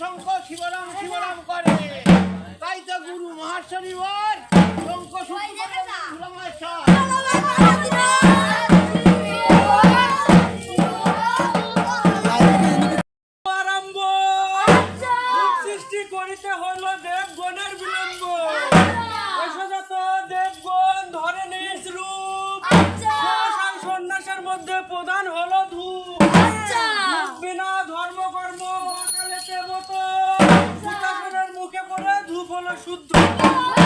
শঙ্খ শিবরাম শিবরাম করে। তাই তো গুরু মহাশ্বরী শুক্র আরম্ভ। সৃষ্টি করিতে হইল দেবগণের বিলম্ব। এসজাত দেবগণ ধরে নিজ রূপ। সন্ন্যাসের মধ্যে প্রধান হলো ধূপ। হলো শূদ্র